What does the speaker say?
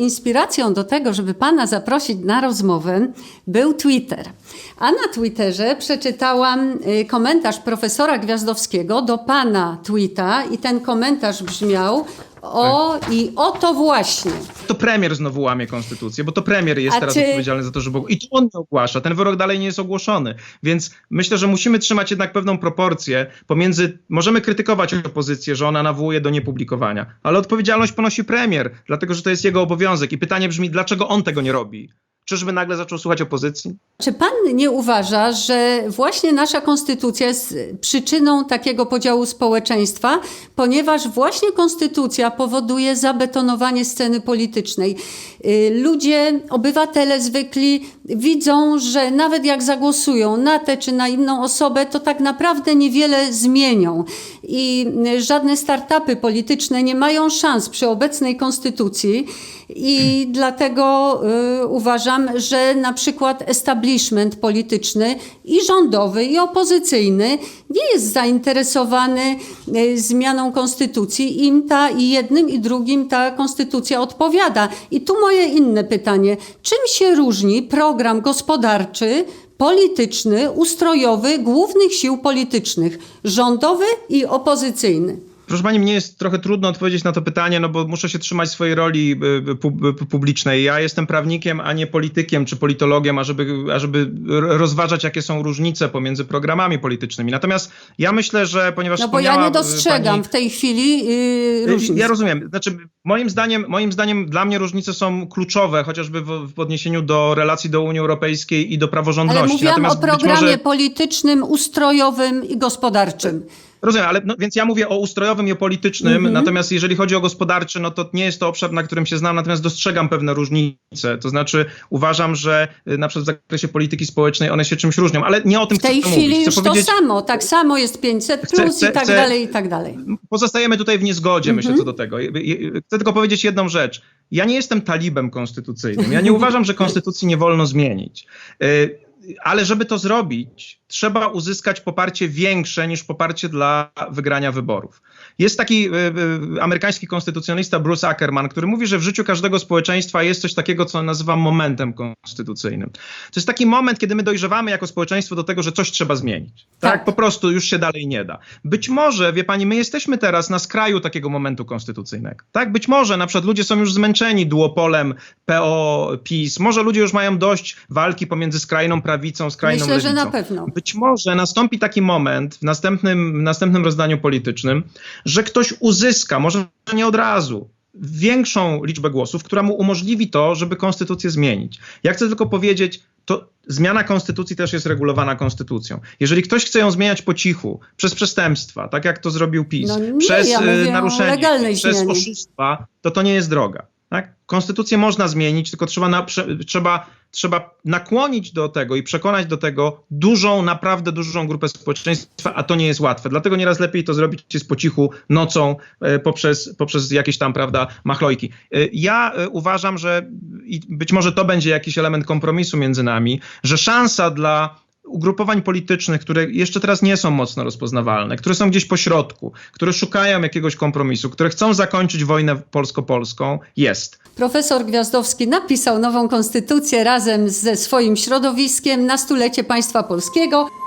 inspiracją do tego, żeby pana zaprosić na rozmowę, był Twitter. A na Twitterze przeczytałam y, komentarz profesora Gwiazdowskiego do pana tweeta i ten komentarz brzmiał o i o to właśnie. To premier znowu łamie konstytucję, bo to premier jest A teraz czy- odpowiedzialny za to, żeby. I to on nie ogłasza. Ten wyrok dalej nie jest ogłoszony. Więc myślę, że musimy trzymać jednak pewną proporcję pomiędzy. Możemy krytykować opozycję, że ona nawołuje do niepublikowania, ale odpowiedzialność ponosi premier, dlatego że to jest jego obowiązek. I pytanie brzmi, dlaczego on tego nie robi? Czyżby nagle zaczął słuchać opozycji? Czy pan nie uważa, że właśnie nasza konstytucja jest przyczyną takiego podziału społeczeństwa, ponieważ właśnie konstytucja powoduje zabetonowanie sceny politycznej? Y, Ludzie, obywatele zwykli widzą, że nawet jak zagłosują na tę czy na inną osobę, to tak naprawdę niewiele zmienią. I żadne startupy polityczne nie mają szans przy obecnej konstytucji. I dlatego y, uważam, że na przykład establishment polityczny i rządowy, i opozycyjny nie jest zainteresowany y, zmianą konstytucji. Im ta i jednym, i drugim ta konstytucja odpowiada. I tu moje inne pytanie. Czym się różni program gospodarczy, polityczny, ustrojowy głównych sił politycznych, rządowy i opozycyjny? Proszę pani, mnie jest trochę trudno odpowiedzieć na to pytanie, no bo muszę się trzymać swojej roli y, pu- y, publicznej. Ja jestem prawnikiem, a nie politykiem czy politologiem, ażeby, ażeby rozważać, jakie są różnice pomiędzy programami politycznymi. Natomiast ja myślę, że ponieważ No bo ja nie y, dostrzegam pani- w tej chwili yy, różnic. Ja rozumiem. Znaczy, moim zdaniem, moim zdaniem dla mnie różnice są kluczowe, chociażby w, w odniesieniu do relacji do Unii Europejskiej i do praworządności. Ale mówiłam o Natomiast programie może- politycznym, ustrojowym i gospodarczym. Rozumiem, ale no, więc ja mówię o ustrojowym i o politycznym, Mhm. natomiast jeżeli chodzi o gospodarczy, no to nie jest to obszar, na którym się znam, natomiast dostrzegam pewne różnice. To znaczy uważam, że y, na przykład w zakresie polityki społecznej one się czymś różnią, ale nie o tym W tej chcę chwili mówić. już Chcę to powiedzieć, samo. Tak samo jest 500 Chcę- plus chcę- i tak chcę- dalej, i tak dalej. pozostajemy tutaj w niezgodzie, myślę, Mhm. co do tego. Chcę tylko powiedzieć jedną rzecz. Ja nie jestem talibem konstytucyjnym. Ja nie uważam, że konstytucji nie wolno zmienić. Y, Ale żeby to zrobić, trzeba uzyskać poparcie większe niż poparcie dla wygrania wyborów. Jest taki y, y, amerykański konstytucjonalista Bruce Ackerman, który mówi, że w życiu każdego społeczeństwa jest coś takiego, co nazywa momentem konstytucyjnym. To jest taki moment, kiedy my dojrzewamy jako społeczeństwo do tego, że coś trzeba zmienić. Tak? Tak. Po prostu już się dalej nie da. Być może, wie pani, my jesteśmy teraz na skraju takiego momentu konstytucyjnego. Tak? Być może na przykład ludzie są już zmęczeni duopolem PO, PiS. Może ludzie już mają dość walki pomiędzy skrajną prawicą, skrajną Myślę, że lewicą. na pewno. Być może nastąpi taki moment w następnym, w następnym rozdaniu politycznym, że ktoś uzyska, może nie od razu, większą liczbę głosów, która mu umożliwi to, żeby konstytucję zmienić. Ja chcę tylko powiedzieć, to zmiana konstytucji też jest regulowana konstytucją. Jeżeli ktoś chce ją zmieniać po cichu, przez przestępstwa, tak jak to zrobił PiS, No nie, przez ja y, naruszenie, przez zmianie. oszustwa, to to nie jest droga. Tak? Konstytucję można zmienić, tylko trzeba, na, trzeba, trzeba nakłonić do tego i przekonać do tego dużą, naprawdę dużą grupę społeczeństwa, a to nie jest łatwe. Dlatego nieraz lepiej to zrobić jest po cichu, nocą, e, poprzez, poprzez jakieś tam, prawda, machlojki. E, ja e, uważam, że i być może to będzie jakiś element kompromisu między nami, że szansa dla ugrupowań politycznych, które jeszcze teraz nie są mocno rozpoznawalne, które są gdzieś po środku, które szukają jakiegoś kompromisu, które chcą zakończyć wojnę polsko-polską, jest. Profesor Gwiazdowski napisał nową konstytucję razem ze swoim środowiskiem na stulecie państwa polskiego.